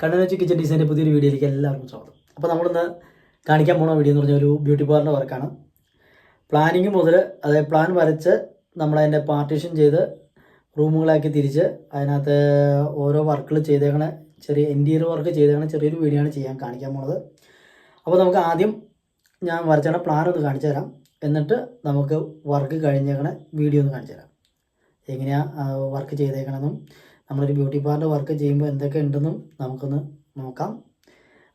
കണ്ണനച്ചി kitchen ഡിസൈന്റെ പുതിയൊരു വീഡിയോയിലേക്ക് എല്ലാവർക്കും സ്വാഗതം. അപ്പോൾ നമ്മളിന്ന് കാണിക്കാൻ പോണ വീഡിയോ എന്ന് പറഞ്ഞാൽ ഒരു ബ്യൂട്ടി പാർലറിന്റെ വർക്കാണ് പ്ലാനിങ് മുതൽ അതായത് പ്ലാൻ വരച്ച് നമ്മളതിന്റെ പാർട്ടീഷൻ ചെയ്ത് റൂമുകളാക്കി തിരിച്ച് അതിനകത്ത് ഓരോ വർക്കുകൾ ചെയ്തേക്കണ ചെറിയ ഇന്റീരിയർ വർക്ക് ചെയ്തേക്കണ ചെറിയൊരു വീഡിയോ ആണ് ചെയ്യാൻ കാണിക്കാൻ പോണത് അപ്പോൾ നമുക്ക് ആദ്യം ഞാൻ വരച്ചേക്കണ പ്ലാൻ ഒന്ന് കാണിച്ചു തരാം. എന്നിട്ട് നമുക്ക് വർക്ക് കഴിഞ്ഞേക്കണ വീഡിയോ ഒന്ന് കാണിച്ചു തരാം. എങ്ങനെയാണ് വർക്ക് ചെയ്തേക്കണമെന്നും നമ്മളൊരു ബ്യൂട്ടി പാർലർ വർക്ക് ചെയ്യുമ്പോൾ എന്തൊക്കെ ഉണ്ടെന്നും നമുക്കൊന്ന് നോക്കാം.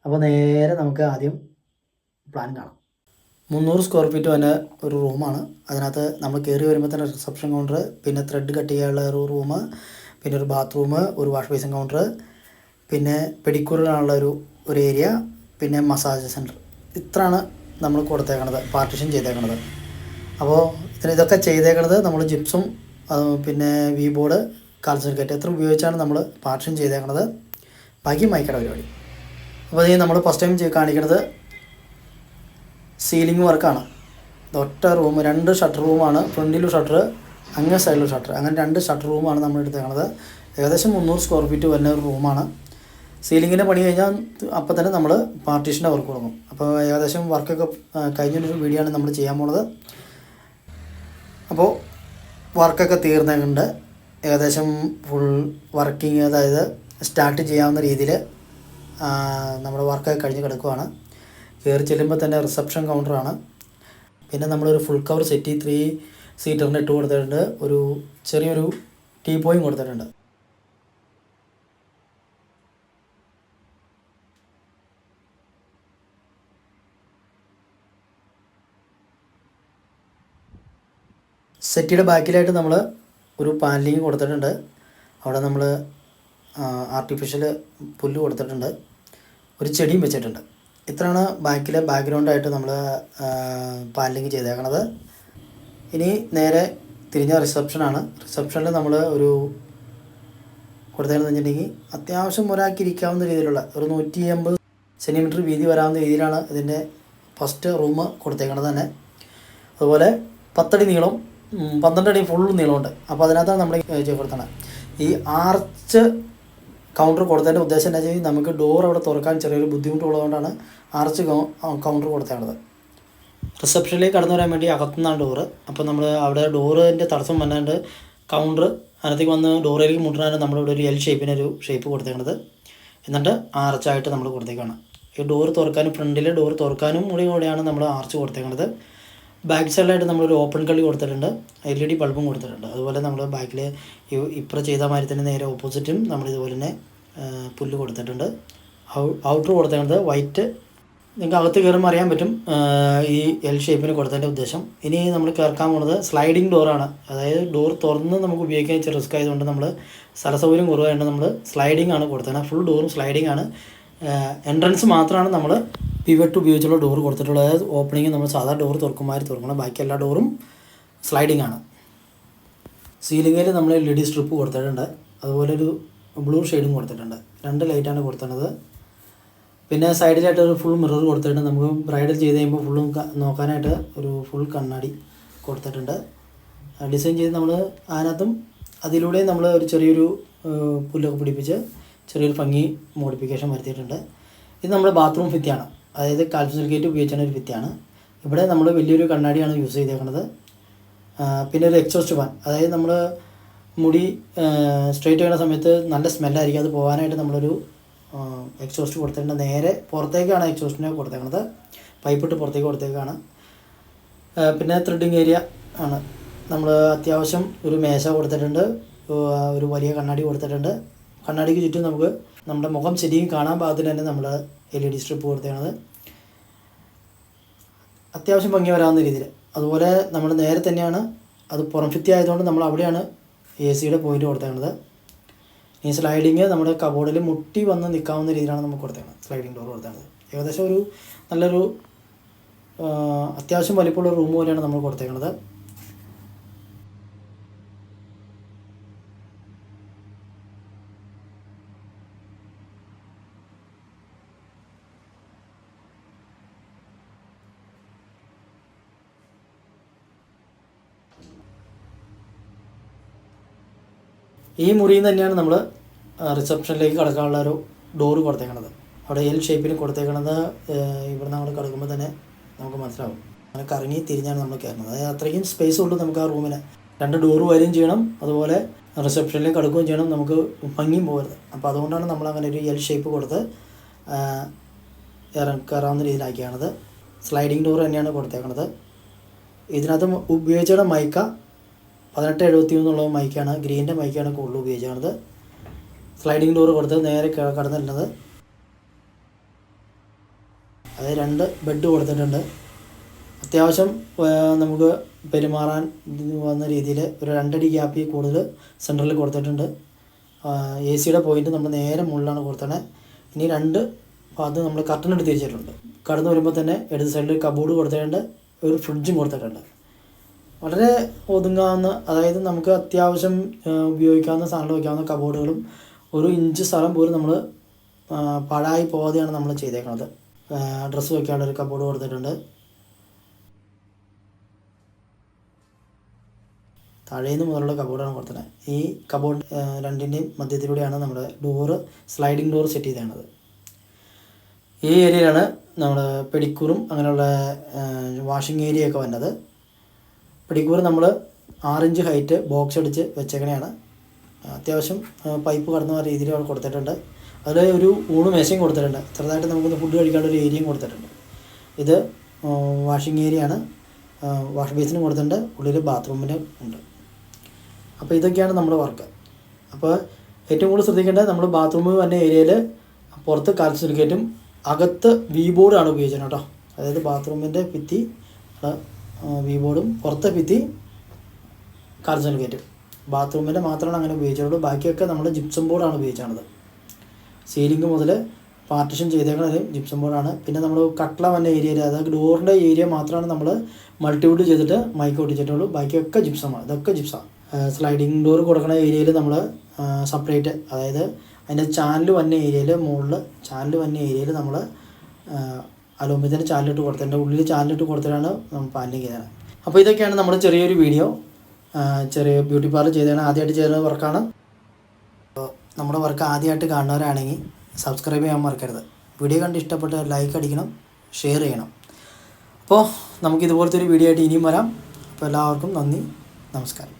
അപ്പോൾ നേരെ നമുക്ക് ആദ്യം പ്ലാൻ കാണാം. മുന്നൂറ് സ്ക്വയർ ഫീറ്റ് തന്നെ ഒരു റൂമാണ്. അതിനകത്ത് നമ്മൾ കയറി വരുമ്പോൾ തന്നെ റിസപ്ഷൻ കൗണ്ടർ പിന്നെ ത്രെഡ് കട്ട് ചെയ്യാനുള്ള ഒരു റൂം പിന്നെ ഒരു ബാത്റൂം ഒരു വാഷ് ബേസിൻ കൗണ്ടർ പിന്നെ പെഡിക്യൂറിനുള്ള ഒരു ഒരു ഏരിയ പിന്നെ മസാജ് സെന്റർ ഇത്രയാണ് നമ്മൾ കൊടുത്തേക്കണത് പാർട്ടിഷൻ ചെയ്തേക്കണത്. അപ്പോൾ ഇതിന് ഇതൊക്കെ ചെയ്തേക്കണത് നമ്മൾ ജിപ്സും പിന്നെ വി ബോർഡ് കാൽസർക്കറ്റ് എത്ര ഉപയോഗിച്ചാണ് നമ്മൾ പാർട്ടിഷൻ ചെയ്തേക്കുന്നത് ബാക്കി മൈക്കട പരിപാടി. അപ്പോൾ അതിന് നമ്മൾ ഫസ്റ്റ് ടൈം കാണിക്കുന്നത് സീലിംഗ് വർക്കാണ് ഒറ്റ റൂം രണ്ട് ഷട്ടർ റൂമാണ് ഫ്രണ്ടിലും ഷട്ടർ അങ്ങനെ സൈഡിലും ഷട്ടർ അങ്ങനെ രണ്ട് ഷട്ടർ റൂമാണ് നമ്മൾ എടുത്തേക്കുന്നത് ഏകദേശം മുന്നൂറ് സ്ക്വയർ ഫീറ്റ് വരുന്ന ഒരു റൂമാണ് സീലിങ്ങിന്റെ പണി കഴിഞ്ഞാൽ അപ്പോൾ തന്നെ നമ്മൾ പാർട്ടീഷന്റെ വർക്ക് തുടങ്ങും. അപ്പോൾ ഏകദേശം വർക്കൊക്കെ കഴിഞ്ഞൊരു വീഡിയോ ആണ് നമ്മൾ ചെയ്യാൻ പോണത്. അപ്പോൾ വർക്കൊക്കെ തീർന്നുണ്ട് ഏകദേശം ഫുൾ വർക്കിംഗ് അതായത് സ്റ്റാർട്ട് ചെയ്യാവുന്ന രീതിയിൽ നമ്മുടെ വർക്കൊക്കെ കഴിഞ്ഞ് കിടക്കുവാണ്. കയറി ചെല്ലുമ്പോൾ തന്നെ റിസപ്ഷൻ കൗണ്ടറാണ് പിന്നെ നമ്മളൊരു ഫുൾ കവർ സെറ്റി ത്രീ സീറ്ററിന് ഇട്ട് കൊടുത്തിട്ടുണ്ട്. ഒരു ചെറിയൊരു ടീ പോയും കൊടുത്തിട്ടുണ്ട്. സെറ്റിയുടെ ബാക്കിലായിട്ട് നമ്മൾ ഒരു പാനലിങ് കൊടുത്തിട്ടുണ്ട്. അവിടെ നമ്മൾ ആർട്ടിഫിഷ്യൽ പുല്ല് കൊടുത്തിട്ടുണ്ട്. ഒരു ചെടിയും വെച്ചിട്ടുണ്ട്. ഇത്രയാണ് ബാക്കിലെ ബാക്ക്ഗ്രൗണ്ടായിട്ട് നമ്മൾ പാനലിങ് ചെയ്തേക്കണത്. ഇനി നേരെ തിരിഞ്ഞ റിസപ്ഷനാണ് റിസപ്ഷനിൽ നമ്മൾ ഒരു കൊടുത്തതെന്ന് വെച്ചിട്ടുണ്ടെങ്കിൽ അത്യാവശ്യം ഒരാൾക്ക് ഇരിക്കാവുന്ന രീതിയിലുള്ള ഒരു നൂറ്റി അമ്പത് സെന്റിമീറ്റർ വീതി വരാവുന്ന രീതിയിലാണ് ഇതിന്റെ ഫസ്റ്റ് റൂം കൊടുത്തേക്കണത് തന്നെ. അതുപോലെ പത്തടി നീളം പന്ത്രണ്ട് അടി ഫുൾ നീളമുണ്ട്. അപ്പോൾ അതിനകത്താണ് നമ്മൾ കൊടുത്തത് ഈ ആർച്ച് കൗണ്ടർ കൊടുത്തതിന്റെ ഉദ്ദേശം എന്താ വെച്ചാൽ നമുക്ക് ഡോർ അവിടെ തുറക്കാൻ ചെറിയൊരു ബുദ്ധിമുട്ടുള്ളതുകൊണ്ടാണ് ആർച്ച് കൗണ്ടർ കൊടുത്തേണ്ടത് റിസപ്ഷനിലേക്ക് കടന്നു വരാൻ വേണ്ടി അകത്തുനിന്നാണ് ഡോറ് അപ്പോൾ നമ്മൾ അവിടെ ഡോറിന്റെ തടസ്സം വന്നാണ്ട് കൗണ്ടർ അതിനകത്തേക്ക് വന്ന് ഡോറിലേക്ക് മുട്ടാണ് നമ്മളിവിടെ ഒരു എൽ ഷേപ്പിനൊരു ഷേപ്പ് കൊടുത്തേക്കണത്. എന്നിട്ട് ആർച്ചായിട്ട് നമ്മൾ കൊടുത്തേക്കാണ്. ഈ ഡോർ തുറക്കാനും ഫ്രണ്ടിലെ ഡോർ തുറക്കാനും കൂടി കൂടെയാണ് നമ്മൾ ആർച്ച് കൊടുത്തേക്കണത്. ബാക്ക് സൈഡിലായിട്ട് നമ്മളൊരു ഓപ്പൺ കളി കൊടുത്തിട്ടുണ്ട്. എൽ ഇ ഡി ബൾബും കൊടുത്തിട്ടുണ്ട്. അതുപോലെ നമ്മൾ ബാക്കിൽ ഇപ്പുറം ചെയ്ത മാതിരി തന്നെ നേരെ ഓപ്പോസിറ്റും നമ്മൾ ഇതുപോലെ തന്നെ പുല്ല് കൊടുത്തിട്ടുണ്ട്. ഔട്ടർ കൊടുത്തിട്ടുണ്ട് വൈറ്റ് നിങ്ങൾക്ക് അകത്ത് കയറുമ്പോൾ അറിയാൻ പറ്റും ഈ എൽ ഷേപ്പിന് കൊടുത്തതിന്റെ ഉദ്ദേശം. ഇനി നമ്മൾ കയറക്കാൻ പോകുന്നത് സ്ലൈഡിങ് ഡോറാണ് അതായത് ഡോർ തുറന്ന് നമുക്ക് ഉപയോഗിക്കാൻ ഇച്ചിരി റിസ്ക് ആയതുകൊണ്ട് നമ്മൾ സ്ഥല സൗകര്യം കുറവായതുകൊണ്ട് നമ്മൾ സ്ലൈഡിങ് ആണ് കൊടുത്തത്. ഫുൾ ഡോറും സ്ലൈഡിങ് ആണ്. എൻട്രൻസ് മാത്രമാണ് നമ്മൾ പിവറ്റ് ഉപയോഗിച്ചുള്ള ഡോർ കൊടുത്തിട്ടുള്ളത്. അതായത് ഓപ്പണിങ് നമ്മൾ സാധാരണ ഡോർ തുറക്കുമാതിരി തുറക്കണം. ബാക്കി എല്ലാ ഡോറും സ്ലൈഡിങ് ആണ്. സീലിംഗിൽ നമ്മൾ എൽ ഇ ഡി സ്ട്രിപ്പ് കൊടുത്തിട്ടുണ്ട്. അതുപോലെ ഒരു ബ്ലൂ ഷെയ്ഡും കൊടുത്തിട്ടുണ്ട്. രണ്ട് ലൈറ്റാണ് കൊടുത്തിട്ടുള്ളത്. പിന്നെ സൈഡിലായിട്ട് ഒരു ഫുൾ മിറർ കൊടുത്തിട്ടുണ്ട്. നമുക്ക് ബ്രൈഡൽ ചെയ്ത് കഴിയുമ്പോൾ ഫുള്ളും നോക്കാനായിട്ട് ഒരു ഫുൾ കണ്ണാടി കൊടുത്തിട്ടുണ്ട്. ഡിസൈൻ ചെയ്ത് നമ്മൾ അതിനകത്തും അതിലൂടെ നമ്മൾ ഒരു ചെറിയൊരു പുല്ലൊക്കെ പിടിപ്പിച്ച് ചെറിയൊരു ഭംഗി മോഡിഫിക്കേഷൻ വരുത്തിയിട്ടുണ്ട്. ഇത് നമ്മുടെ ബാത്റൂം ഭിത്തിയാണ് അതായത് കാൽസ്യം സിലിക്കേറ്റ് ഉപയോഗിച്ചാണ് ഒരു ഭിത്തിയാണ് ഇവിടെ നമ്മൾ വലിയൊരു കണ്ണാടിയാണ് യൂസ് ചെയ്തേക്കുന്നത് പിന്നെ ഒരു എക്സോസ്റ്റ് ഫാൻ. അതായത് നമ്മൾ മുടി സ്ട്രെയിറ്റ് ചെയ്യുന്ന സമയത്ത് നല്ല സ്മെല്ലായിരിക്കും. അത് പോകാനായിട്ട് നമ്മളൊരു എക്സോസ്റ്റ് കൊടുത്തിട്ടുണ്ട്. നേരെ പുറത്തേക്കാണ് എക്സോസ്റ്റിനെ കൊടുത്തേക്കുന്നത് പൈപ്പിട്ട് പുറത്തേക്ക് കൊടുത്തേക്കാണ്. പിന്നെ ത്രെഡിങ് ഏരിയ ആണ്. നമ്മൾ അത്യാവശ്യം ഒരു മേശ കൊടുത്തിട്ടുണ്ട്. ഒരു വലിയ കണ്ണാടി കൊടുത്തിട്ടുണ്ട്. കണ്ണാടിക്ക് ചുറ്റും നമുക്ക് നമ്മുടെ മുഖം ശരിയും കാണാൻ പാകത്തിന് തന്നെ നമ്മൾ എൽ ഇ ഡി സ്ട്രിപ്പ് കൊടുത്തേണത് അത്യാവശ്യം ഭംഗി വരാവുന്ന രീതിയിൽ അതുപോലെ നമ്മൾ നേരെ തന്നെയാണ് അത് പുറം ഫിത്തി ആയതുകൊണ്ട് നമ്മൾ അവിടെയാണ് എ സിയുടെ പോയിന്റ് കൊടുത്തേണത് ഈ സ്ലൈഡിങ് നമ്മുടെ കബോർഡിൽ മുട്ടി വന്ന് നിൽക്കാവുന്ന രീതിയിലാണ് നമുക്ക് കൊടുത്തേണത് സ്ലൈഡിങ് ഡോർ കൊടുത്തേണത് ഏകദേശം ഒരു നല്ലൊരു അത്യാവശ്യം വലിപ്പമുള്ള റൂം പോലെയാണ് നമ്മൾ കൊടുത്തേക്കുന്നത് ഈ മുറിയിൽ നിന്ന് തന്നെയാണ് നമ്മൾ റിസപ്ഷനിലേക്ക് കടക്കാനുള്ള ഒരു ഡോറ് കൊടുത്തേക്കണത്. അവിടെ എൽ ഷേപ്പിന് കൊടുത്തേക്കണത് ഇവിടെ നമ്മൾ കിടക്കുമ്പോൾ തന്നെ നമുക്ക് മനസ്സിലാവും. അങ്ങനെ കറങ്ങി തിരിഞ്ഞാണ് നമ്മൾ കയറുന്നത് അതായത് അത്രയും സ്പേസ് ഉണ്ട് നമുക്ക് ആ റൂമിന് രണ്ട് ഡോറ് വരികയും ചെയ്യണം അതുപോലെ റിസപ്ഷനിലേക്ക് കടക്കുകയും ചെയ്യണം നമുക്ക് ഭംഗിയും പോകരുത്. അപ്പോൾ അതുകൊണ്ടാണ് നമ്മൾ അങ്ങനെ ഒരു എൽ ഷേപ്പ് കൊടുത്ത് ഇറക്കാറാവുന്ന രീതിയിലാക്കിയാണത്. സ്ലൈഡിങ് ഡോർ തന്നെയാണ് കൊടുത്തേക്കണത്. ഇതിനകത്ത് ഉപയോഗിച്ചുള്ള മൈക്ക പതിനെട്ട് എഴുപത്തി മൂന്നുള്ള മൈക്കാണ് ഗ്രീന്റെ മൈക്കാണ് കൂടുതൽ ഉപയോഗിക്കുന്നത് സ്ലൈഡിങ് ഡോർ കൊടുത്ത് നേരെ കടന്നിട്ടുള്ളത് അത് രണ്ട് ബെഡ് കൊടുത്തിട്ടുണ്ട്. അത്യാവശ്യം നമുക്ക് പെരുമാറാൻ വന്ന രീതിയിൽ ഒരു രണ്ടടി ഗ്യാപ്പിൽ കൂടുതൽ സെന്ററിൽ കൊടുത്തിട്ടുണ്ട്. എ സിയുടെ പോയിന്റ് നമ്മൾ നേരെ മുകളിലാണ് കൊടുത്തത് ഇനി രണ്ട് ഭാഗത്ത് നമ്മൾ കർട്ടൻ എടുത്ത് തിരിച്ചിട്ടുണ്ട്. കടന്നു വരുമ്പോൾ തന്നെ ഇടത് സൈഡിൽ കബോർഡ് കൊടുത്തിട്ടുണ്ട്. ഒരു ഫ്രിഡ്ജും കൊടുത്തിട്ടുണ്ട്. വളരെ ഒതുങ്ങാവുന്ന അതായത് നമുക്ക് അത്യാവശ്യം ഉപയോഗിക്കാവുന്ന സാധനങ്ങൾ വയ്ക്കാവുന്ന കബോർഡുകളും ഒരു ഇഞ്ച് സ്ഥലം പോലും നമ്മൾ പാഴായി പോകാതെയാണ് നമ്മൾ ചെയ്തേക്കുന്നത് ഡ്രസ്സ് വയ്ക്കാനുള്ള ഒരു കബോർഡ് കൊടുത്തിട്ടുണ്ട്. താഴേന്ന് മുതലുള്ള കബോർഡാണ് കൊടുത്തത് ഈ കബോർഡ് രണ്ടിന്റെയും മധ്യത്തിലൂടെയാണ് നമ്മുടെ ഡോറ് സ്ലൈഡിങ് ഡോർ സെറ്റ് ചെയ്തേണത് ഈ ഏരിയയിലാണ് നമ്മുടെ പെഡിക്കൂറും അങ്ങനെയുള്ള വാഷിംഗ് ഏരിയ ഒക്കെ വന്നത്. പെഡിക്കൂർ നമ്മൾ ആറിഞ്ച് ഹൈറ്റ് ബോക്സ് അടിച്ച് വെച്ചേക്കണെയാണ്. അത്യാവശ്യം പൈപ്പ് കടന്നു പോകുന്ന രീതിയിൽ അവിടെ കൊടുത്തിട്ടുണ്ട്. അതിൽ ഒരു ഊണ് മേശയും കൊടുത്തിട്ടുണ്ട്. ചെറുതായിട്ട് നമുക്കൊന്ന് ഫുഡ് കഴിക്കാനുള്ള ഒരു ഏരിയയും കൊടുത്തിട്ടുണ്ട്. ഇത് വാഷിംഗ് ഏരിയ ആണ്. വാഷ് ബേസിനും കൊടുത്തിട്ടുണ്ട്. ഉള്ളിൽ ബാത്റൂമിന് ഉണ്ട്. അപ്പോൾ ഇതൊക്കെയാണ് നമ്മുടെ വർക്ക് അപ്പോൾ ഏറ്റവും കൂടുതൽ ശ്രദ്ധിക്കേണ്ടത് നമ്മൾ ബാത്റൂമിൽ വന്ന ഏരിയയിൽ പുറത്ത് കാൽസിലിക്കേറ്റും അകത്ത് വി ബോർഡാണ് ഉപയോഗിച്ചത് കേട്ടോ. അതായത് ബാത്റൂമിന്റെ ഭിത്തി വി ബോർഡും പുറത്തെ ഭിത്തി കാൽസ്യലിക്കേറ്റും ബാത്റൂമിന്റെ മാത്രമാണ് അങ്ങനെ ഉപയോഗിച്ചുള്ളൂ ബാക്കിയൊക്കെ നമ്മൾ ജിപ്സം ബോർഡാണ് ഉപയോഗിച്ചാണത്. സീലിംഗ് മുതൽ പാർട്ടിഷൻ ചെയ്തേക്കുന്നത് ജിപ്സം ബോർഡാണ് പിന്നെ നമ്മൾ കട്ട്ള വന്ന ഏരിയയിൽ അതായത് ഡോറിന്റെ ഏരിയ മാത്രമാണ് നമ്മൾ മൾട്ടിവുഡ് ചെയ്തിട്ട് മൈക്ക് ഒട്ടിച്ചിട്ടുള്ളൂ. ബാക്കിയൊക്കെ ജിപ്സമാണ് ഇതൊക്കെ ജിപ്സാണ് സ്ലൈഡിങ് ഡോർ കൊടുക്കുന്ന ഏരിയയിൽ നമ്മൾ സെപ്പറേറ്റ് അതായത് അതിന്റെ ചാനൽ വന്ന ഏരിയയിൽ മുകളിൽ ചാനൽ വന്ന ഏരിയയിൽ നമ്മൾ അലുമിനിയത്തിന്റെ ചാനലിട്ട് എന്റെ ഉള്ളിൽ ചാനലിട്ട് കൊടുത്തിട്ടാണ് പാന്റിങ് ചെയ്തത് അപ്പോൾ ഇതൊക്കെയാണ് നമ്മുടെ ചെറിയൊരു വീഡിയോ. ചെറിയ ബ്യൂട്ടി പാർലർ ചെയ്തതാണ് ആദ്യമായിട്ട് ചെയ്യുന്ന വർക്കാണ്. നമ്മുടെ വർക്ക് ആദ്യമായിട്ട് കാണുന്നവരാണെങ്കിൽ സബ്സ്ക്രൈബ് ചെയ്യാൻ മറക്കരുത്. വീഡിയോ കണ്ട് ഇഷ്ടപ്പെട്ട ലൈക്ക് അടിക്കണം ഷെയർ ചെയ്യണം. അപ്പോൾ നമുക്ക് ഇതുപോലത്തെ ഒരു വീഡിയോ ആയിട്ട് ഇനിയും വരാം. അപ്പോൾ എല്ലാവർക്കും നന്ദി നമസ്കാരം.